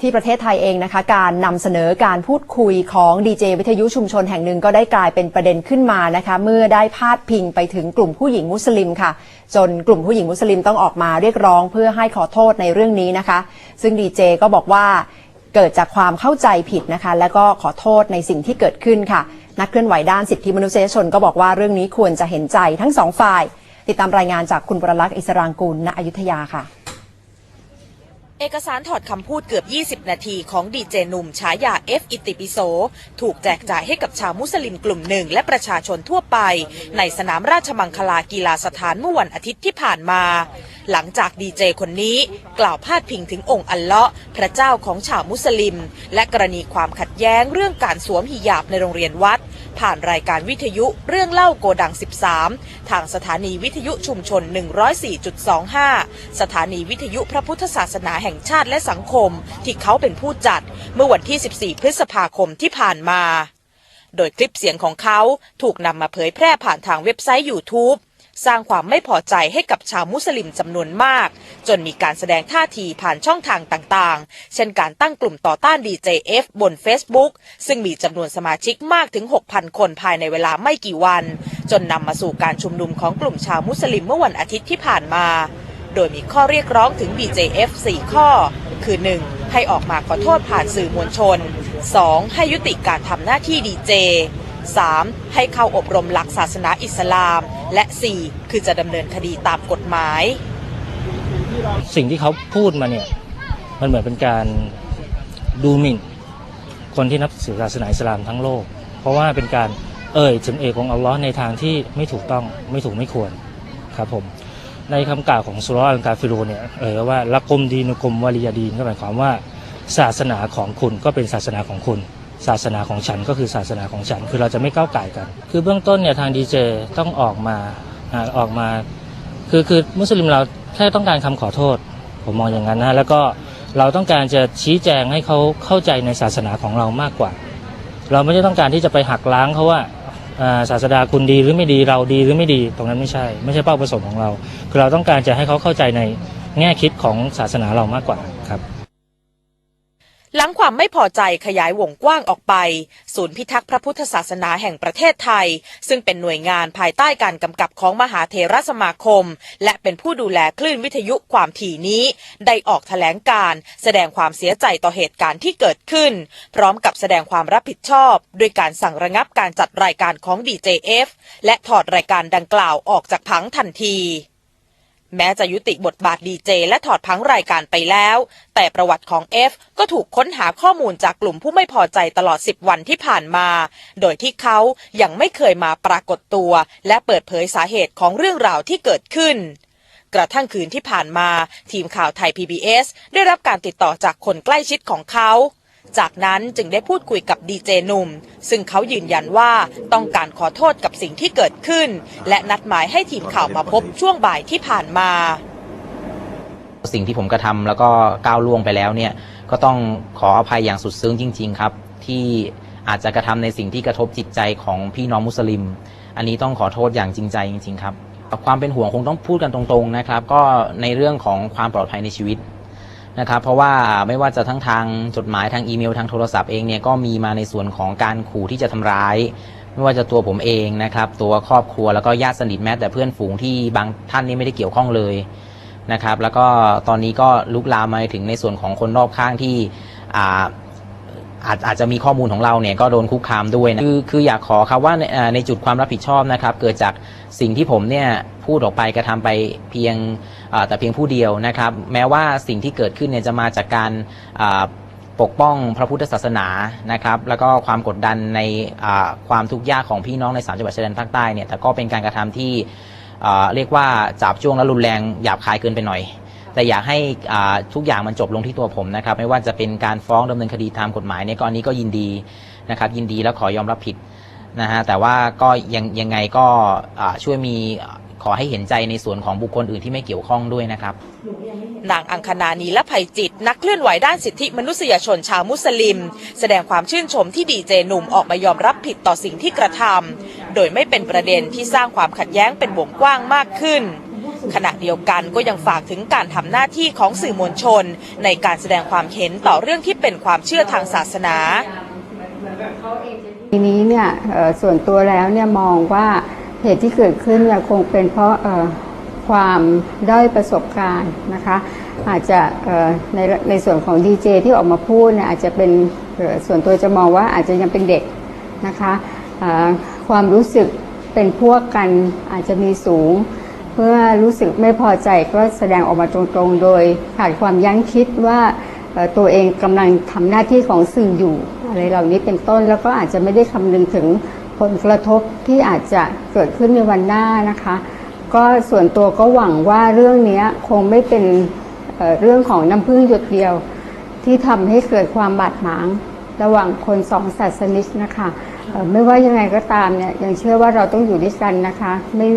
ที่ประเทศไทยเองนะคะ การนำเสนอการพูดคุยของดีเจวิทยุชุมชนแห่งหนึ่งก็ได้กลายเป็นประเด็นขึ้นมานะคะ เมื่อได้พาดพิงไปถึงกลุ่มผู้หญิงมุสลิมค่ะ จนกลุ่มผู้หญิงมุสลิมต้องออกมาเรียกร้องเพื่อให้ขอโทษในเรื่องนี้นะคะ ซึ่งดีเจก็บอกว่าเกิดจากความเข้าใจผิดนะคะ และก็ขอโทษในสิ่งที่เกิดขึ้นค่ะ นักเคลื่อนไหวด้านสิทธิมนุษยชนก็บอกว่าเรื่องนี้ควรจะเห็นใจทั้งสองฝ่าย ติดตามรายงานจากคุณประลักษ์อิสรางกูลณอยุธยาค่ะ เอกสารถอดคำพูดเกือบ 20 นาทีของดีเจหนุ่มฉายาเอฟอิติปิโส ถูกแจกจ่ายให้กับชาวมุสลิมกลุ่มหนึ่งและประชาชนทั่วไป ในสนามราชมังคลากีฬาสถานเมื่อวันอาทิตย์ที่ผ่านมา หลังจากดีเจคนนี้กล่าวพาดพิงถึงองค์อัลเลาะห์พระเจ้าของชาวมุสลิม และกรณีความขัดแย้งเรื่องการสวมหิญาบในโรงเรียนวัด ผ่านรายการวิทยุเรื่องเล่าโกดัง 13 ทางสถานีวิทยุชุมชน 104.25 สถานีวิทยุพระพุทธศาสนาแห่งชาติและสังคม ที่เขาเป็นผู้จัดเมื่อวันที่ 14 พฤษภาคมที่ผ่านมา โดยคลิปเสียงของเขาถูกนำมาเผยแพร่ผ่านทางเว็บไซต์ YouTube สร้างความไม่พอใจให้กับชาวมุสลิมจำนวนมาก จนมีการแสดงท่าทีผ่านช่องทางต่างๆ เช่นการตั้งกลุ่มต่อต้าน DJF บน Facebook ซึ่งมีจำนวนสมาชิกมากถึง 6,000 คนภายในเวลาไม่กี่วัน จนนำมาสู่การชุมนุมของกลุ่มชาวมุสลิมเมื่อวันอาทิตย์ที่ผ่านมา โดยมีข้อเรียกร้องถึง DJF 4 ข้อ คือ 1. ให้ออกมาขอโทษผ่านสื่อมวลชน 2. ให้ยุติการทำหน้าที่ดีเจ 3. ให้เข้าอบรมหลักศาสนาอิสลาม และ 4. คือจะดำเนินคดีตามกฎหมาย สิ่งที่เขาพูดมาเนี่ยมันเหมือนเป็นการดูหมิ่น คนที่นับถือศาสนาอิสลามทั้งโลก เพราะว่าเป็นการเอ่ยถึงเอกของอัลลอฮ์ในทางที่ไม่ถูกต้องไม่ถูกไม่ควรครับผมในคำกล่าวของสุรอัลกาฟิรูเนี่ยเอ่ยว่าละกมดีนุกมวาลียาดีนก็หมายความว่า ศาสนาของคุณก็เป็นศาสนาของคุณ ศาสนาของฉันก็คือศาสนาของฉัน คือเราจะไม่ก้าวไก่กัน คือเบื้องต้นเนี่ยทางดีเจต้องออกมาออกมา คือคือมุสลิมเราแค่ต้องการคำขอโทษ ผมมองอย่างนั้นนะแล้วก็เราต้องการจะชี้แจงให้เขาเข้าใจในศาสนาของเรามากกว่า เราไม่ได้ต้องการที่จะไปหักล้างเขาว่าอ่าศาสดาคุณดีหรือไม่ดีเราดีหรือไม่ดี ตรงนั้นไม่ใช่ ไม่ใช่เป้าประสงค์ของเรา คือเราต้องการจะให้เขาเข้าใจในแง่คิดของศาสนาเรามากกว่าครับ หลังความไม่พอใจขยายวงกว้างออกไป ศูนย์พิทักษ์พระพุทธศาสนาแห่งประเทศไทย ซึ่งเป็นหน่วยงานภายใต้การกำกับของมหาเทรสมาคม และเป็นผู้ดูแลคลื่นวิทยุความถี่นี้ ได้ออกแถลงการ์แสดงความเสียใจต่อเหตุการณ์ที่เกิดขึ้น พร้อมกับแสดงความรับผิดชอบด้วยการสั่งระงับการจัดรายการของ DJF และถอดรายการดังกล่าวออกจากผังทันที แม้จะยุติบทบาทดีเจและถอดพังรายการไปแล้ว แต่ประวัติของ F ก็ถูกค้นหาข้อมูลจากกลุ่มผู้ไม่พอใจตลอด 10 วันที่ผ่านมา โดยที่เขายังไม่เคยมาปรากฏตัว และเปิดเผยสาเหตุของเรื่องราวที่เกิดขึ้น กระทั่งคืนที่ผ่านมา ทีมข่าวไทย PBS ได้รับการติดต่อจากคนใกล้ชิดของเขา จากนั้นจึงได้พูดคุยกับดีเจหนุ่ม ซึ่งเขายืนยันว่าต้องการขอโทษกับสิ่งที่เกิดขึ้น และนัดหมายให้ทีมข่าวมาพบช่วงบ่ายที่ผ่านมา สิ่งที่ผมกระทำแล้วก็ก้าวล่วงไปแล้วเนี่ย ก็ต้องขออภัยอย่างสุดซึ้งจริง ๆ ครับ ที่อาจจะกระทำในสิ่งที่กระทบจิตใจของพี่น้องมุสลิม อันนี้ต้องขอโทษอย่างจริงใจจริง ๆ ครับความเป็นห่วงคงต้องพูดกันตรงๆนะครับ ก็ในเรื่องของความปลอดภัยในชีวิต นะครับเพราะว่าไม่ว่าจะทั้งทางจดหมายทางอีเมลทางโทรศัพท์เองเนี่ยก็มีมาในส่วนของการขู่ที่จะทำร้าย ไม่ว่าจะตัวผมเองนะครับตัวครอบครัวแล้วก็ญาติสนิทแม้แต่เพื่อนฝูงที่บางท่านนี่ไม่ได้เกี่ยวข้องเลยนะครับแล้วก็ตอนนี้ก็ลุกลามมาถึงในส่วนของคนรอบข้างที่อ่า อาจอาจจะมีข้อมูลของเราเนี่ยก็โดนคุกคามด้วยนะคือคืออยากขอครับว่าในในจุดความรับผิดชอบนะครับ เกิดจากสิ่งที่ผมเนี่ยพูดออกไปกระทำไปเพียงแต่เพียงผู้เดียวนะครับ แม้ว่าสิ่งที่เกิดขึ้นเนี่ยจะมาจากการปกป้องพระพุทธศาสนานะครับ แล้วก็ความกดดันในความทุกข์ยากของพี่น้องในสามจังหวัดชายแดนภาคใต้เนี่ยแต่ก็เป็นการกระทำที่เรียกว่าจับจ้วงและรุนแรงหยาบคายเกินไปหน่อย แต่อยากให้อ่าทุกอย่างมันจบลงที่ตัวผมนะครับ ไม่ว่าจะเป็นการฟ้องดำเนินคดีตามกฎหมายเนี่ยก็อันนี้ก็ยินดีนะครับ ยินดีและขอยอมรับผิดนะฮะแต่ว่าก็ยังยังไงก็อ่าช่วยมีขอให้เห็นใจในส่วนของบุคคลอื่นที่ไม่เกี่ยวข้องด้วยนะครับ นางอังคณานีและภัยจิต นักเคลื่อนไหวด้านสิทธิมนุษยชนชาวมุสลิม แสดงความชื่นชมที่ดีเจหนุ่มออกมายอมรับผิดต่อสิ่งที่กระทำโดยไม่เป็นประเด็นที่สร้างความขัดแย้งเป็นวงกว้างมากขึ้น ขณะเดียวกันก็ยังฝากถึงการทำหน้าที่ของสื่อมวลชน ในการแสดงความเห็นต่อเรื่องที่เป็นความเชื่อทางศาสนาทีนี้เนี่ยส่วนตัวแล้วเนี่ยมองว่าเหตุที่เกิดขึ้นเนี่ยคงเป็นเพราะความด้อยประสบการณ์นะคะอาจจะในในส่วนของดีเจที่ออกมาพูดเนี่ยอาจจะเป็นส่วนตัวจะมองว่าอาจจะยังเป็นเด็กนะคะความรู้สึกเป็นพวกกันอาจจะมีสูง เพื่อรู้สึกไม่พอใจก็แสดงออกมาตรงๆ โดยขาดความยั้งคิดว่าตัวเองกำลังทำหน้าที่ของสื่ออยู่อะไรเหล่านี้เป็นต้นแล้วก็อาจจะไม่ได้คำนึงถึงผลกระทบที่อาจจะเกิดขึ้นในวันหน้านะคะ ก็ส่วนตัวก็หวังว่าเรื่องนี้คงไม่เป็นเเรื่องของน้ำพึ่งหยดเดียว ที่ทำให้เกิดความบาดหมาง ระหว่างคนสองศาสนิกนะคะเอ่อ ไม่ว่ายังไงก็ตามเนี่ยยังเชื่อว่าเราต้องอยู่ด้วยกันนะคะ ไม่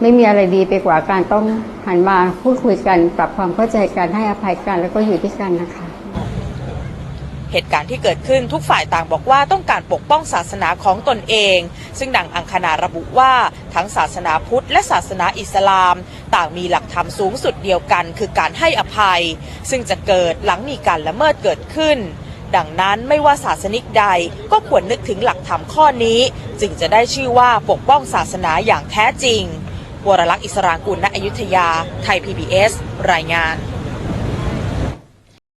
ไม่มีอะไรดีไปกว่าการต้องหันมาพูดคุยกัน ปรับความเข้าใจกันให้อภัยกันแล้วก็อยู่ด้วยกันนะคะ เหตุการณ์ที่เกิดขึ้นทุกฝ่ายต่างบอกว่าต้องการปกป้องศาสนาของตนเอง ซึ่งดังอังคณาระบุว่าทั้งศาสนาพุทธและศาสนาอิสลาม ต่างมีหลักธรรมสูงสุดเดียวกัน คือการให้อภัย ซึ่งจะเกิดหลังมีการละเมิดเกิดขึ้น ดังนั้นไม่ว่าศาสนิกใดก็ควรนึกถึงหลักธรรมข้อนี้ จึงจะได้ชื่อว่าปกป้องศาสนาอย่างแท้จริง วรลักษณ์อิสรางกุลณอยุธยา ไทย PBS รายงาน